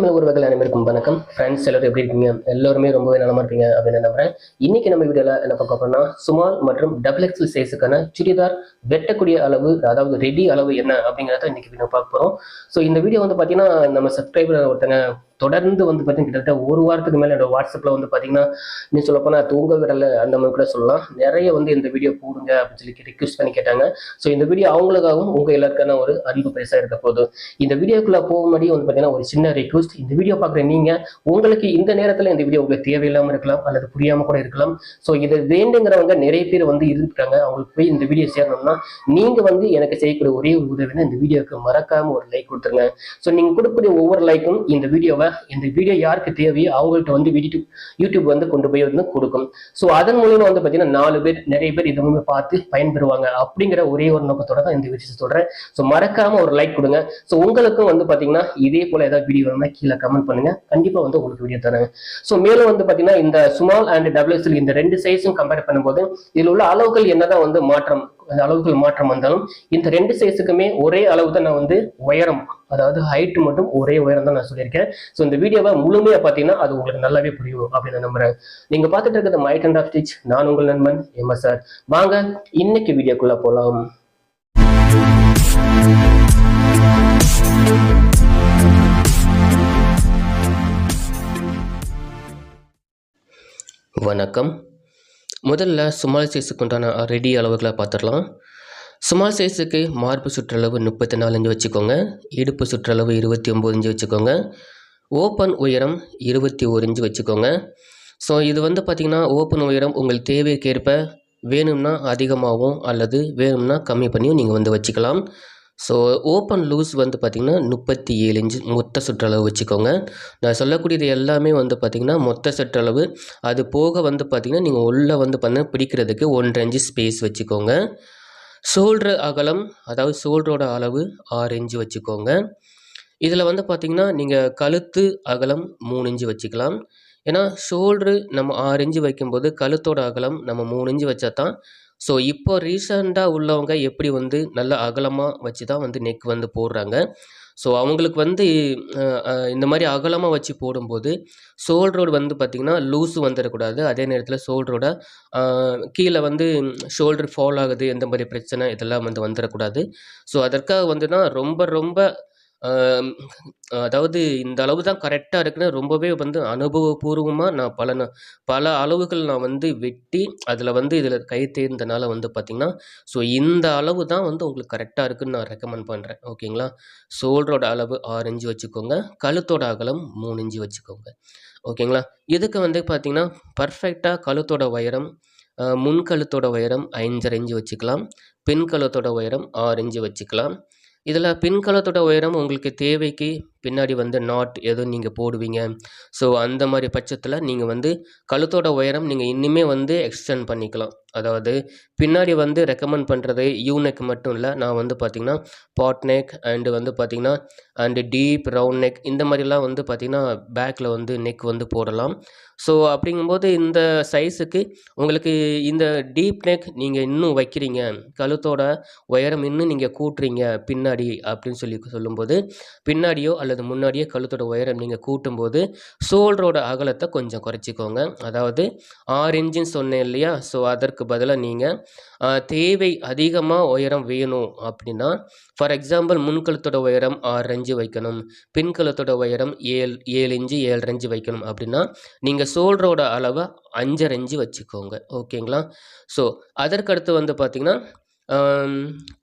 தமிழ் உறவுகள் அனைவருக்கும் வணக்கம். ஃப்ரெண்ட்ஸ் எல்லாரும் எப்படி இருக்கீங்க? எல்லாருமே ரொம்பவே நலமா இருப்பீங்க அப்படின்னு நம்புறேன். இன்னைக்கு நம்ம வீடியோல என்ன பார்க்க போறோம்னா சுமால் மற்றும் டபுள் எக்ஸல் சைஸுக்கான சுடிதார் வெட்டக்கூடிய அளவு அதாவது ரெடி அளவு என்ன அப்படிங்கிறத இன்னைக்கு வீடியோ பார்க்க போறோம். ஸோ இந்த வீடியோ வந்து பார்த்தீங்கன்னா நம்ம சப்ஸ்கிரைபர் ஒருத்தங்க தொடர்ந்து வந்து பார்த்தீங்கன்னா கிட்டத்தட்ட ஒரு வாரத்துக்கு மேலே என்னோட வாட்ஸ்அப்பில் வந்து பார்த்தீங்கன்னா நீ சொல்லப்போனால் தூங்க விடல அந்த மாதிரி கூட சொல்லலாம். நிறைய வந்து இந்த வீடியோ போடுங்க அப்படின்னு சொல்லி ரிக்வெஸ்ட் பண்ணி கேட்டாங்க. ஸோ இந்த வீடியோ அவங்களுக்காகவும் உங்கள் எல்லாருக்கான ஒரு அன்பு பரிசாக இருக்க போதும் இந்த வீடியோக்குள்ளே போக முன்னாடி வந்து பார்த்தீங்கன்னா ஒரு சின்ன ரிக்வஸ்ட் இந்த வீடியோ பார்க்குற நீங்கள் உங்களுக்கு இந்த நேரத்தில் இந்த வீடியோ உங்களுக்கு தேவையில்லாமல் இருக்கலாம் அல்லது புரியாமல் கூட இருக்கலாம். ஸோ இதை வேண்டுங்கிறவங்க நிறைய பேர் வந்து இருக்கிறாங்க அவங்களுக்கு போய் இந்த வீடியோ சேரணும்னா நீங்கள் வந்து எனக்கு செய்யக்கூடிய ஒரே உதவினா இந்த வீடியோக்கு மறக்காமல் ஒரு லைக் கொடுத்துருங்க. ஸோ நீங்கள் கொடுக்கக்கூடிய ஒவ்வொரு லைக்கும் இந்த வீடியோவை இந்த வீடியோ யாருக்கு தேவையோ அவங்கள்ட்ட வந்து யூடியூப் யூடியூப் வந்து கொண்டு போய் வந்து கொடுக்கும். ஸோ அதன் மூலியமா வந்து பார்த்தீங்கன்னா நாலு பேர் நிறைய பேர் இதை மூலியமா பார்த்து பயன்பெறுவாங்க அப்படிங்கிற ஒரே ஒரு நோக்கத்தோட தான் இந்த விஷயத்தை சொல்றேன். ஸோ மறக்காம ஒரு லைக் கொடுங்க. ஸோ உங்களுக்கும் வந்து பார்த்தீங்கன்னா இதே போல ஏதாவது வீடியோ வேணும்னா கீழே கமெண்ட் பண்ணுங்க. கண்டிப்பா வந்து உங்களுக்கு வீடியோ தரேன். ஸோ மேலும் வந்து பார்த்தீங்கன்னா இந்த ஸ்மால் அண்ட் டபுள் இந்த ரெண்டு சைஸும் கம்பேர் பண்ணும்போது இதில் உள்ள அளவுகள் என்னதான் வந்து மாற்றம் அந்த அளவுகள் மாற்றம் வந்தாலும் இந்த ரெண்டு சைஸுக்குமே ஒரே அளவு தான் நான் வந்து உயரம் அதாவது ஹைட் மட்டும் ஒரே உயரம் தான் நான் சொல்லியிருக்கேன். ஸோ இந்த வீடியோவை முழுமையாக பார்த்தீங்கன்னா அது உங்களுக்கு நல்லாவே புரியும் அப்படின்னு நான் நம்புறேன். நீங்கள் பார்த்துட்டு இருக்கிறது மைட் அண்ட் ஆஃப் ஸ்டிச் நான் உங்கள் நண்பன் எம்எஸ் சார் வாங்க இன்னைக்கு வீடியோக்குள்ளே போகலாம் வணக்கம். முதல்ல சுமால் சைஸுக்கு உண்டான ரெடி அளவுகளை பார்த்துடலாம். சுமால் சைஸுக்கு மார்பு சுற்றளவு முப்பத்தி நாலு இன்ச்சு வச்சுக்கோங்க. இடுப்பு சுற்றளவு இருபத்தி ஒம்பது இஞ்சு வச்சுக்கோங்க. ஓப்பன் உயரம் இருபத்தி ஒரு இஞ்சு வச்சுக்கோங்க. ஸோ இது வந்து பார்த்திங்கன்னா ஓப்பன் உயரம் உங்கள் தேவைக்கேற்ப வேணும்னா அதிகமாகவும் அல்லது வேணும்னா கம்மி பண்ணியும் நீங்கள் வந்து வச்சுக்கலாம். ஸோ ஓப்பன் லூஸ் வந்து பார்த்திங்கன்னா முப்பத்தி ஏழு இன்ச்சு மொத்த சுற்றளவு வச்சுக்கோங்க. நான் சொல்லக்கூடியது எல்லாமே வந்து பார்த்திங்கன்னா மொத்த சுற்றளவு. அது போக வந்து பார்த்திங்கன்னா நீங்கள் உள்ளே வந்து பார்த்திங்கன்னா பிடிக்கிறதுக்கு ஒன்றரை இன்ச்சு ஸ்பேஸ் வச்சுக்கோங்க. ஷோல்டர் அகலம் அதாவது ஷோல்டரோட அளவு ஆறு இன்ச்சு வச்சுக்கோங்க. இதில் வந்து பார்த்திங்கன்னா நீங்கள் கழுத்து அகலம் மூணு இன்ச்சு வச்சுக்கலாம். ஏன்னா ஷோல்ட்ரு நம்ம ஆறு இன்ச்சு வைக்கும்போது கழுத்தோட அகலம் நம்ம மூணு இன்ச்சு வச்சா தான் ஸோ இப்போ ரீசண்டாக உள்ளவங்க எப்படி வந்து நல்ல அகலமாக வச்சு தான் வந்து நெக் வந்து போடுறாங்க. ஸோ அவங்களுக்கு வந்து இந்த மாதிரி அகலமாக வச்சு போடும்போது ஷோல்டரோடு வந்து பார்த்திங்கன்னா லூஸு வந்துடக்கூடாது அதே நேரத்தில் ஷோல்டரோட கீழே வந்து ஷோல்டர் ஃபால் ஆகுது எந்த மாதிரி பிரச்சனை இதெல்லாம் வந்து வந்துடக்கூடாது ஸோ அதற்காக வந்துன்னா ரொம்ப ரொம்ப அதாவது இந்த அளவு தான் கரெக்டாக இருக்குன்னு ரொம்பவே வந்து அனுபவபூர்வமாக நான் பல ந- பல அளவுகள் நான் வந்து வெட்டி அதில் வந்து இதில் கை தேர்ந்தனால வந்து பார்த்திங்கன்னா ஸோ இந்த அளவு தான் வந்து உங்களுக்கு கரெக்டாக இருக்குன்னு நான் ரெக்கமெண்ட் பண்ணுறேன் ஓகேங்களா? ஷோல்டரோட அளவு ஆறு இன்ச்சு வச்சுக்கோங்க. கழுத்தோட அகலம் மூணு இன்ச்சு வச்சுக்கோங்க. ஓகேங்களா? இதுக்கு வந்து பார்த்திங்கன்னா பர்ஃபெக்டாக கழுத்தோட உயரம் முன் கழுத்தோட உயரம் ஐஞ்சரை இன்ச்சு வச்சுக்கலாம். பெண் கழுத்தோட உயரம் ஆறு இன்ச்சு வச்சுக்கலாம். இதில் பின்கலத்தோட உயரம் உங்களுக்கு தேவைக்கு பின்னாடி வந்து நாட் எதுவும் நீங்கள் போடுவீங்க. ஸோ அந்த மாதிரி பட்சத்தில் நீங்கள் வந்து கழுத்தோட உயரம் நீங்கள் இன்னுமே வந்து எக்ஸ்டெண்ட் பண்ணிக்கலாம். அதாவது பின்னாடி வந்து ரெக்கமெண்ட் பண்ணுறது யூ நெக் மட்டும் இல்லை நான் வந்து பார்த்திங்கன்னா பாட் நெக் அண்டு வந்து பார்த்திங்கன்னா அண்டு டீப் ரவுண்ட் நெக் இந்த மாதிரிலாம் வந்து பார்த்திங்கன்னா பேக்கில் வந்து நெக் வந்து போடலாம். ஸோ அப்படிங்கும்போது இந்த சைஸுக்கு உங்களுக்கு இந்த டீப் நெக் நீங்கள் இன்னும் வைக்கிறீங்க. கழுத்தோட உயரம் இன்னும் நீங்கள் கூட்டுறீங்க பின்னாடி அப்படின்னு சொல்லி சொல்லும்போது பின்னாடியோ அல்லது முன்னாடியோ கழுத்தோட உயரம் நீங்கள் கூட்டும்போது ஷோல்டரோட அகலத்தை கொஞ்சம் குறைச்சிக்கோங்க. அதாவது ஆறு இன்ச்சுன்னு சொன்னேன் இல்லையா? ஸோ அதற்கு பதிலாக நீங்கள் தேவை அதிகமாக உயரம் வேணும் அப்படின்னா ஃபார் எக்ஸாம்பிள் முன்கழுத்தோட உயரம் ஆறு இன்ச்சு வைக்கணும் பின்கழுத்தோட உயரம் ஏழு ஏழு இன்ச்சு ஏழரை இன்ச்சு வைக்கணும் அப்படின்னா நீங்கள் ஷோல்டரோட அளவை அஞ்சரை இன்ச்சு வச்சுக்கோங்க. ஓகேங்களா? ஸோ அதற்கடுத்து வந்து பார்த்திங்கன்னா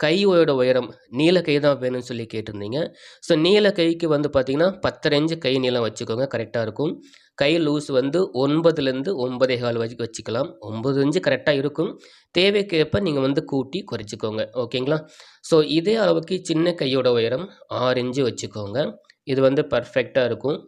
கையோட உயரம் நீல கை தான் வேணும்னு சொல்லி கேட்டிருந்தீங்க. ஸோ நீல கைக்கு வந்து பார்த்தீங்கன்னா பத்தரை இன்ச்சு கை நீளம் வச்சுக்கோங்க கரெக்டாக இருக்கும். கை லூஸ் வந்து ஒன்பதுலேருந்து ஒன்பதே கால் வரைக்கும் வச்சுக்கலாம். ஒம்பது இன்ச்சு கரெக்டாக இருக்கும். தேவைக்கேற்ப நீங்கள் வந்து கூட்டி குறைச்சிக்கோங்க. ஓகேங்களா ஸோ இதே அளவுக்கு சின்ன கையோட உயரம் ஆறு இன்ச்சு வச்சுக்கோங்க. இது வந்து பர்ஃபெக்டாக இருக்கும்.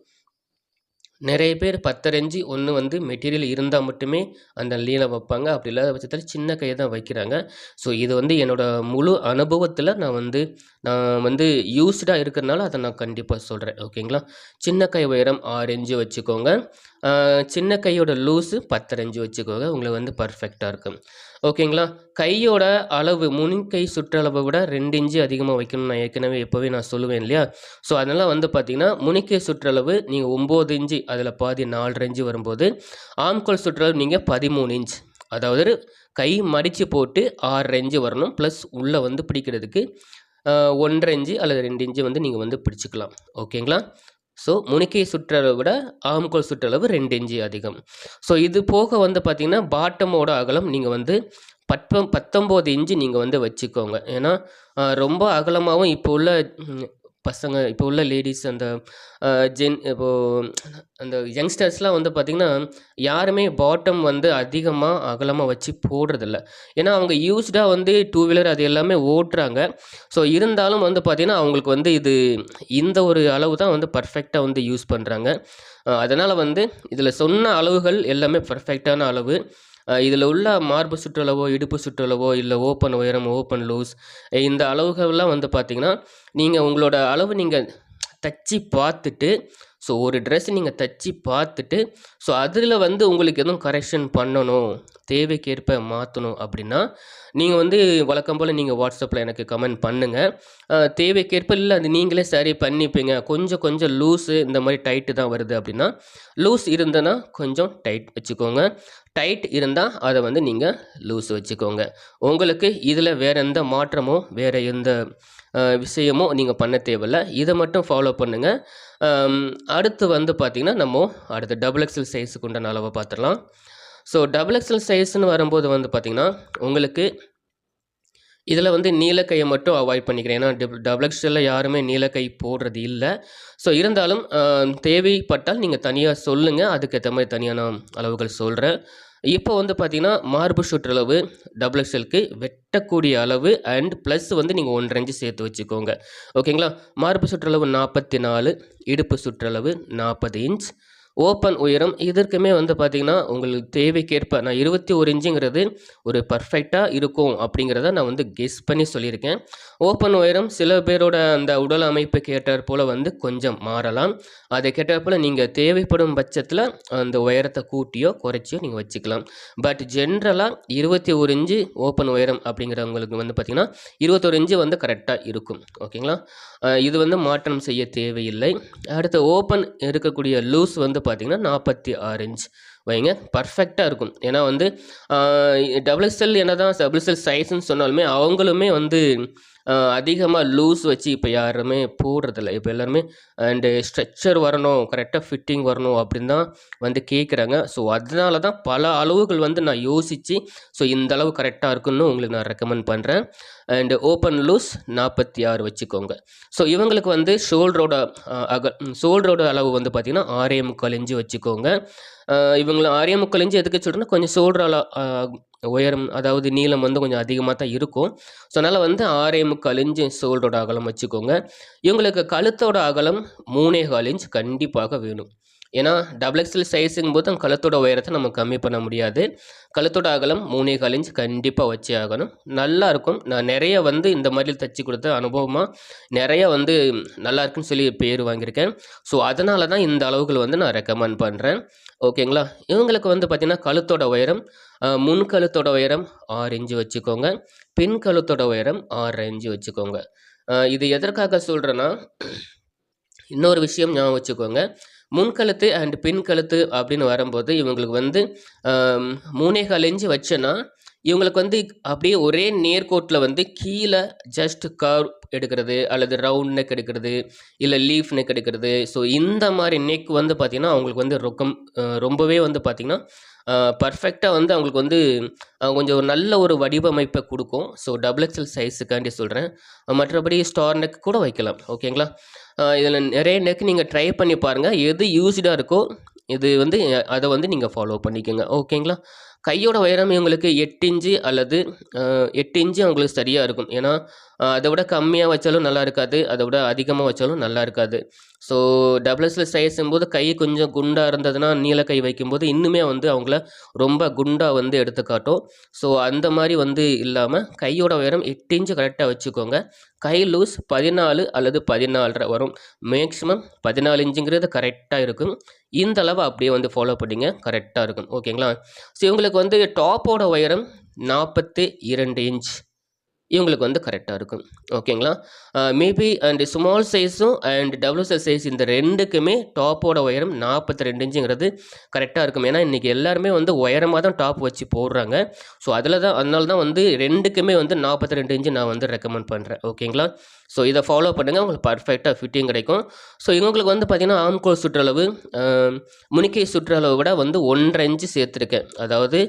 நிறைய பேர் பத்தரை ஒன்று வந்து மெட்டீரியல் இருந்தால் மட்டுமே அந்த லீனை வைப்பாங்க. அப்படி இல்லாத பட்சத்தில் சின்ன கையை தான் வைக்கிறாங்க. ஸோ இது வந்து என்னோட முழு அனுபவத்தில் நான் வந்து நான் வந்து யூஸ்டாக இருக்கிறனால அதை நான் கண்டிப்பாக சொல்கிறேன் ஓகேங்களா சின்ன கை உயரம் ஆறு இன்ச்சு வச்சுக்கோங்க. சின்ன கையோட லூஸு பத்தரை வச்சுக்கோங்க. உங்களுக்கு வந்து பர்ஃபெக்டாக இருக்கும். ஓகேங்களா? கையோட அளவு முன்கை சுற்றளவை விட ரெண்டு இன்ச்சு அதிகமாக வைக்கணும் நான் ஏற்கனவே எப்போவே நான் சொல்லுவேன் இல்லையா? ஸோ அதனால் வந்து பார்த்திங்கன்னா முனிக்கை சுற்றளவு நீங்கள் ஒம்பது இன்ச்சு அதில் பாதி நாலரை இன்ச்சு வரும்போது ஆம்கோல் சுற்றளவு நீங்கள் பதிமூணு இன்ச் அதாவது கை மடித்து போட்டு ஆறரை இன்ச்சு வரணும் ப்ளஸ் உள்ளே வந்து பிடிக்கிறதுக்கு ஒன்றரை இன்ச்சு அல்லது ரெண்டு இன்ச்சு வந்து நீங்கள் வந்து பிடிச்சிக்கலாம். ஓகேங்களா? ஸோ முனிக்கை சுற்றளவை விட ஆம்கோல் சுற்றளவு ரெண்டு இன்ச்சு அதிகம். ஸோ இது போக வந்து பார்த்திங்கன்னா பாட்டமோட அகலம் நீங்கள் வந்து பத்தொம் பத்தொம்போது இன்ச்சு நீங்கள் வந்து வச்சுக்கோங்க. ஏன்னா ரொம்ப அகலமாகவும் இப்போ உள்ள பசங்க இப்போ உள்ள லேடிஸ் அந்த ஜென் இப்போது அந்த யங்ஸ்டர்ஸ்லாம் வந்து பார்த்திங்கன்னா யாருமே பாட்டம் வந்து அதிகமாக அகலமாக வச்சு போடுறதில்ல. ஏன்னா அவங்க யூஸ்டாக வந்து டூ வீலர் அது எல்லாமே ஓட்டுறாங்க. ஸோ இருந்தாலும் வந்து பார்த்திங்கன்னா அவங்களுக்கு வந்து இது இந்த ஒரு அளவு தான் வந்து பர்ஃபெக்டாக வந்து யூஸ் பண்ணுறாங்க அதனால் வந்து இதில் சொன்ன அளவுகள் எல்லாமே பர்ஃபெக்டான அளவு. இதில் உள்ள மார்பு சுற்றளவோ இடுப்பு சுற்றளவோ இல்லை ஓப்பன் உயரம் ஓப்பன் லூஸ் இந்த அளவுகள்லாம் வந்து பார்த்திங்கன்னா நீங்கள் உங்களோட அளவு நீங்கள் தச்சு பார்த்துட்டு ஸோ ஒரு ட்ரெஸ் நீங்கள் தச்சு பார்த்துட்டு ஸோ அதில் வந்து உங்களுக்கு எதுவும் கரெக்ஷன் பண்ணணும் தேவைக்கேற்ப மாற்றணும் அப்படின்னா நீங்கள் வந்து வழக்கம் போல் நீங்கள் வாட்ஸ்அப்பில் எனக்கு கமெண்ட் பண்ணுங்கள் தேவைக்கேற்ப இல்லை அது நீங்களே சரி பண்ணிப்பீங்க. கொஞ்சம் கொஞ்சம் லூஸு இந்த மாதிரி டைட்டு தான் வருது அப்படின்னா லூஸ் இருந்ததுன்னா கொஞ்சம் டைட் வச்சுக்கோங்க. டைட் இருந்தால் அதை வந்து நீங்கள் லூஸ் வச்சுக்கோங்க. உங்களுக்கு இதில் வேறு எந்த மாற்றமோ வேறு எந்த விஷயமோ நீங்கள் பண்ண தேவையில்ல. இதை மட்டும் ஃபாலோ பண்ணுங்கள் அடுத்து வந்து பார்த்திங்கன்னா நம்ம அடுத்து டபுள் எக்ஸல் சைஸுக்கு உண்டான அளவை பார்த்துடலாம். ஸோ டபுள் எக்ஸல் சைஸ்னு வரும்போது வந்து பார்த்திங்கன்னா உங்களுக்கு இதில் வந்து நீலக்கையை மட்டும் அவாய்ட் பண்ணிக்கிறேன். ஏன்னா டபுள் டபுள் யாருமே நீலக்கை போடுறது இல்லை. ஸோ இருந்தாலும் தேவைப்பட்டால் நீங்கள் தனியாக சொல்லுங்கள் அதுக்கேற்ற மாதிரி தனியான அளவுகள் சொல்கிறேன் இப்போ வந்து பார்த்தீங்கன்னா மார்பு சுற்றளவு டபுள் எக்ஸ்எல்க்கு வெட்டக்கூடிய அளவு அண்ட் ப்ளஸ் வந்து நீங்கள் ஒன்றரை இன்ச்சு சேர்த்து வச்சுக்கோங்க. ஓகேங்களா மார்பு சுற்றளவு நாற்பத்தி நாலு இடுப்பு சுற்றளவு நாற்பது இன்ச் ஓப்பன் உயரம். இதற்குமே வந்து பார்த்திங்கன்னா உங்களுக்கு தேவைக்கேற்ப நான் இருபத்தி ஒரு இன்ச்சுங்கிறது ஒரு பர்ஃபெக்டாக இருக்கும் அப்படிங்கிறத நான் வந்து கெஸ் பண்ணி சொல்லியிருக்கேன். ஓப்பன் உயரம் சில பேரோட அந்த உடல் அமைப்பு ஏற்றாற் போல் வந்து கொஞ்சம் மாறலாம். அதை கேட்டாற் போல் நீங்கள் தேவைப்படும் பட்சத்தில் அந்த உயரத்தை கூட்டியோ குறைச்சியோ நீங்கள் வச்சுக்கலாம். பட் ஜென்ரலாக இருபத்தி ஒரு இன்ச்சு ஓப்பன் உயரம் அப்படிங்கிறவங்களுக்கு வந்து பார்த்திங்கன்னா இருபத்தொரு இன்ச்சு வந்து கரெக்டாக இருக்கும். ஓகேங்களா இது வந்து மாற்றம் செய்ய தேவையில்லை. அடுத்து ஓப்பன் இருக்கக்கூடிய லூஸ் வந்து பார்த்திங்கன்னா நாற்பத்தி ஆறு இன்ச் வைங்க பர்ஃபெக்டாக இருக்கும். ஏன்னா வந்து டபுள் எக்ஸ்எல் என்ன தான் டபுள் எக்ஸ்எல் சைஸ்ன்னு சொன்னாலுமே அவங்களுமே வந்து அதிகமாக லூஸ் வச்சு இப்போ யாருமே போடுறதில்ல. இப்போ எல்லாருமே அண்டு ஸ்ட்ரக்சர் வரணும் கரெக்டாக ஃபிட்டிங் வரணும் அப்படின்னு தான் வந்து கேட்குறாங்க ஸோ அதனால தான் பல அளவுகள் வந்து நான் யோசித்து ஸோ இந்த அளவு கரெக்டாக இருக்குன்னு உங்களுக்கு நான் ரெக்கமெண்ட் பண்ணுறேன் அண்டு ஓப்பன் லூஸ் நாற்பத்தி ஆறு வச்சுக்கோங்க. ஸோ இவங்களுக்கு வந்து ஷோல்டரோட அக ஷோல்டரோட அளவு வந்து பார்த்திங்கன்னா ஆறே முக்கால் இன்ச்சு வச்சுக்கோங்க. இவங்களை இவங்கள ஆறே முக்கால் இன்ச்சு எதுக்கு சொல்கிறேன்னா கொஞ்சம் ஷோல்டர் அள உயரம் அதாவது நீளம் வந்து கொஞ்சம் அதிகமாக தான் இருக்கும். ஸோ அதனால் வந்து ஆறே முக்கால் இன்ச்சு ஷோல்டரோட அகலம் வச்சுக்கோங்க. இவங்களுக்கு கழுத்தோட அகலம் மூணே கால் இன்ச் கண்டிப்பாக வேணும். ஏன்னா டபுள் எக்ஸ்எல் சைஸுங்கும் போது அந்த கழுத்தோட உயரத்தை நம்ம கம்மி பண்ண முடியாது. கழுத்தோட அகலம் மூணே கால் இன்ச் கண்டிப்பாக வச்சே ஆகணும். நல்லாயிருக்கும் நான் நிறைய வந்து இந்த மாதிரி தச்சு கொடுத்த அனுபவமாக நிறைய வந்து நல்லா இருக்குன்னு சொல்லி பேர் வாங்கியிருக்கேன். ஸோ அதனால தான் இந்த அளவுகள் வந்து நான் ரெக்கமெண்ட் பண்ணுறேன் ஓகேங்களா? இவங்களுக்கு வந்து பார்த்திங்கன்னா கழுத்தோட உயரம் முன் கழுத்தோட உயரம் ஆறு இன்ச்சு வச்சுக்கோங்க. பின் கழுத்தோட உயரம் ஆறு இன்ச்சு வச்சுக்கோங்க. இது எதற்காக சொல்கிறேன்னா இன்னொரு விஷயம் ஞாபகம் வச்சுக்கோங்க. முன்கழுத்து அண்ட் பின்கழுத்து அப்படின்னு வரும்போது இவங்களுக்கு வந்து ஆம், மூணே கால் வச்சேன்னா இவங்களுக்கு வந்து அப்படியே ஒரே நேர்கோட்டில் வந்து கீழே ஜஸ்ட் கர்வ் எடுக்கிறது அல்லது ரவுண்ட் நெக் எடுக்கிறது இல்லை லீஃப் நெக் எடுக்கிறது. ஸோ இந்த மாதிரி நெக் வந்து பார்த்திங்கன்னா அவங்களுக்கு வந்து ரொக்கம் ரொம்பவே வந்து பார்த்திங்கன்னா பர்ஃபெக்டாக வந்து அவங்களுக்கு வந்து கொஞ்சம் ஒரு நல்ல ஒரு வடிவமைப்பை கொடுக்கும். ஸோ டபுள் எக்ஸல் சைஸுக்காண்டி சொல்கிறேன் மற்றபடி ஸ்டார் நெக் கூட வைக்கலாம். ஓகேங்களா இதில் நிறைய நெக் நீங்கள் ட்ரை பண்ணி பாருங்கள் எது யூஸ்டாக இருக்கோ இது வந்து அதை வந்து நீங்கள் ஃபாலோ பண்ணிக்கோங்க. ஓகேங்களா கையோட உயரம் இவங்களுக்கு எட்டு இன்ச்சு அல்லது எட்டு இன்ச்சு அவங்களுக்கு சரியாக இருக்கும். ஏன்னா அதை விட கம்மியாக வச்சாலும் நல்லா இருக்காது அதை விட அதிகமாக வச்சாலும் நல்லா இருக்காது. ஸோ டபுள்ஸில் எக்ஸல் போது கை கொஞ்சம் குண்டாக இருந்ததுன்னா நீல கை வைக்கும்போது இன்னுமே வந்து அவங்கள ரொம்ப குண்டாக வந்து எடுத்துக்காட்டும். ஸோ அந்த மாதிரி வந்து இல்லாமல் கையோட உயரம் எட்டு இன்ச்சு கரெக்டாக வச்சுக்கோங்க. கை லூஸ் பதினாலு அல்லது பதினாலரை வரும். மேக்ஸிமம் பதினாலு இன்ச்சுங்கிறது கரெக்டாக இருக்கும். இந்த அளவு அப்படியே வந்து ஃபாலோ பண்ணிங்க கரெக்டாக இருக்கும். ஓகேங்களா? ஸோ இவங்களுக்கு வந்து டாப்போட உயரம் நாற்பத்தி இரண்டு இன்ச் இவங்களுக்கு வந்து கரெக்டாக இருக்கும். ஓகேங்களா மேபி அண்ட் ஸ்மால் சைஸும் அண்ட் டபுள் சைஸ் இந்த ரெண்டுக்குமே டாப்போட உயரம் நாற்பத்தி ரெண்டு இன்ச்சுங்கிறது கரெக்டாக இருக்கும். ஏன்னா இன்றைக்கி எல்லாருமே வந்து உயரமாக தான் டாப் வச்சு போடுறாங்க. ஸோ அதில் தான் அதனால தான் வந்து ரெண்டுக்குமே வந்து நாற்பத்தி ரெண்டு இன்ச்சு நான் வந்து ரெக்கமெண்ட் பண்ணுறேன் ஓகேங்களா ஸோ இதை ஃபாலோ பண்ணுங்கள் உங்களுக்கு பர்ஃபெக்டாக ஃபிட்டிங் கிடைக்கும். ஸோ இவங்களுக்கு வந்து பார்த்திங்கன்னா ஆம்கோல் சுற்றளவு முனிக்கை சுற்றளவு விட வந்து ஒன்றரை இன்ச்சு சேர்த்துருக்கேன். அதாவது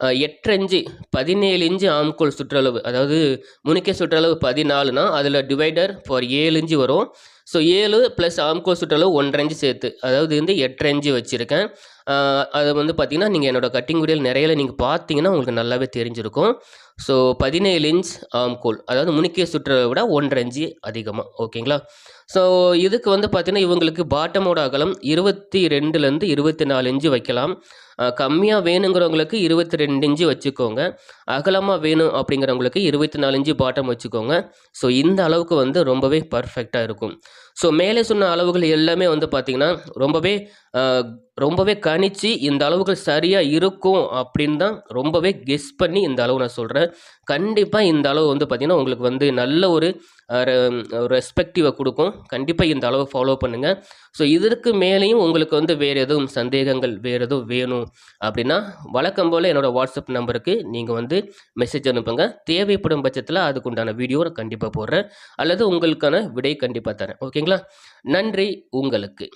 ஆம், இஞ்சு இன்ச்சு பதினேழு இஞ்சு ஆம்கோல் சுற்றளவு. அதாவது முனிக்க சுற்றளவு பதினாலுனா அதில் டிவைடர் ஃபார் ஏழு இஞ்சு வரும். ஸோ ஏழு ப்ளஸ் ஆம்கோல் சுற்றளவு ஒன்றரை இன்ச்சு சேர்த்து. அதாவது வந்து எட்டரை இன்ச்சு வச்சுருக்கேன் அது வந்து பார்த்திங்கன்னா நீங்கள் என்னோட கட்டிங் வீடியோ நிறைய நீங்கள் பார்த்தீங்கன்னா உங்களுக்கு நல்லாவே தெரிஞ்சிருக்கும். ஸோ பதினேழு இன்ச் ஆம்கோல் அதாவது முனிக்கே சுற்றளவை விட ஒன்றரை இன்ச்சு அதிகமாக ஓகேங்களா? ஸோ இதுக்கு வந்து பார்த்திங்கன்னா இவங்களுக்கு பாட்டமோட அகலம் இருபத்தி ரெண்டுலேருந்து இருபத்தி நாலு இன்ச்சு வைக்கலாம். கம்மியாக வேணுங்கிறவங்களுக்கு இருபத்தி ரெண்டு இன்ச்சு வச்சுக்கோங்க. அகலமாக வேணும் அப்படிங்கிறவங்களுக்கு இருபத்தி நாலு இன்ச்சு பாட்டம் வச்சுக்கோங்க. ஸோ இந்த அளவுக்கு வந்து ரொம்பவே பர்ஃபெக்டாக இருக்கும். ஸோ மேலே சொன்ன அளவுகள் எல்லாமே வந்து பார்த்திங்கன்னா ரொம்பவே ரொம்பவே கணிச்சு இந்த அளவுகள் சரியாக இருக்கும் அப்படின்னு தான் ரொம்பவே கெஸ் பண்ணி இந்த அளவு நான் சொல்கிறேன் கண்டிப்பாக இந்த அளவு வந்து பார்த்திங்கன்னா உங்களுக்கு வந்து நல்ல ஒரு ரெஸ்பெக்டிவை கொடுக்கும். கண்டிப்பாக இந்த அளவு ஃபாலோ பண்ணுங்கள் ஸோ இதற்கு மேலேயும் உங்களுக்கு வந்து வேறு எதுவும் சந்தேகங்கள் வேறு எதுவும் வேணும் அப்படின்னா வழக்கம் போல் என்னோடய வாட்ஸ்அப் நம்பருக்கு நீங்கள் வந்து மெசேஜ் அனுப்புங்க. தேவைப்படும் பட்சத்தில் அதுக்குண்டான வீடியோ நான் கண்டிப்பாக போடுறேன். அல்லது உங்களுக்கான விடை கண்டிப்பாக தரேன். சரிங்களா நன்றி உங்களுக்கு.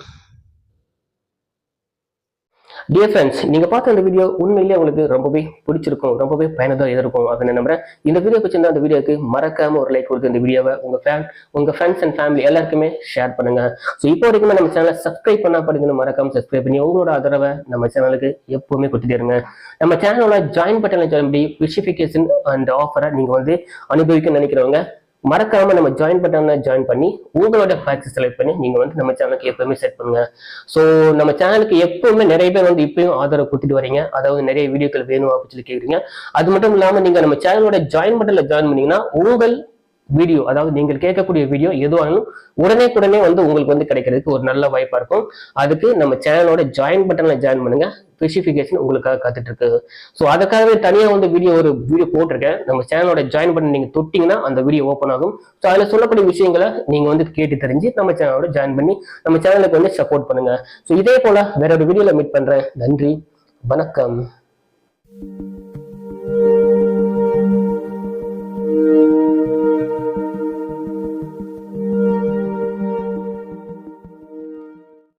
டியர் ஃப்ரெண்ட்ஸ் நீங்கள் பார்த்த அந்த வீடியோ உண்மையிலேயே உங்களுக்கு ரொம்பவே பிடிச்சிருக்கும் ரொம்பவே பயனுள்ளதாக இருக்கும் அப்படின்னு நம்புறேன். இந்த வீடியோ பிடிச்சிருந்தா அந்த வீடியோக்கு மறக்காம ஒரு லைக் கொடுத்து இந்த வீடியோவை உங்கள் ஃபேன் உங்கள் ஃப்ரெண்ட்ஸ் அண்ட் ஃபேமிலி எல்லாருக்குமே ஷேர் பண்ணுங்க. ஸோ இப்போ வரைக்குமே நம்ம சேனலை சப்ஸ்கிரைப் பண்ணா படிக்கணும் மறக்காம சப்ஸ்கிரைப் பண்ணி உங்களோட ஆதரவை நம்ம சேனலுக்கு எப்பவுமே கொடுத்துட்டே இருங்க. நம்ம சேனலோட ஜாயின் பட்டனில் ஜாயின் பண்ணி ஸ்பெசிஃபிகேஷன் அண்ட் ஆஃபரை நீங்கள் வந்து அனுபவிக்க நினைக்கிறவங்க மறக்காம நம்ம ஜாயின் பட்டனை ஜாயின் பண்ணி உங்களோட பேக்ஸை செலக்ட் பண்ணி நீங்க வந்து நம்ம சேனலுக்கு எப்பவுமே செட் பண்ணுங்க. ஸோ நம்ம சேனலுக்கு எப்பவுமே நிறைய பேர் வந்து இப்பயும் ஆதரவு கொடுத்துட்டு வரீங்க. அதாவது நிறைய வீடியோக்கள் வேணும் அப்படின்னு சொல்லி கேக்குறீங்க. அது மட்டும் இல்லாம நீங்க நம்ம சேனலோட ஜாயின் பட்டன்ல ஜாயின் பண்ணீங்கன்னா உங்கள் வீடியோ அதாவது நீங்கள் கேட்கக்கூடிய வீடியோ எதுவானாலும் உடனே உடனே வந்து உங்களுக்கு வந்து கிடைக்கிறதுக்கு ஒரு நல்ல வாய்ப்பாக இருக்கும். அதுக்கு நம்ம சேனலோட ஜாயின் பட்டனில் ஜாயின் பண்ணுங்க. ஸ்பெசிஃபிகேஷன் உங்களுக்காக காத்துட்டு இருக்கு. ஸோ அதுக்காகவே தனியாக வந்து வீடியோ ஒரு வீடியோ போட்டிருக்கேன். நம்ம சேனலோட ஜாயின் பண்ணி நீங்கள் தொட்டிங்கன்னா அந்த வீடியோ ஓப்பன் ஆகும். ஸோ அதில் சொல்லக்கூடிய விஷயங்களை நீங்கள் வந்து கேட்டு தெரிஞ்சு நம்ம சேனலோட ஜாயின் பண்ணி நம்ம சேனலுக்கு வந்து சப்போர்ட் பண்ணுங்க. ஸோ இதே போல் வேற ஒரு வீடியோவில் மீட் பண்ணுறேன் நன்றி. வணக்கம்.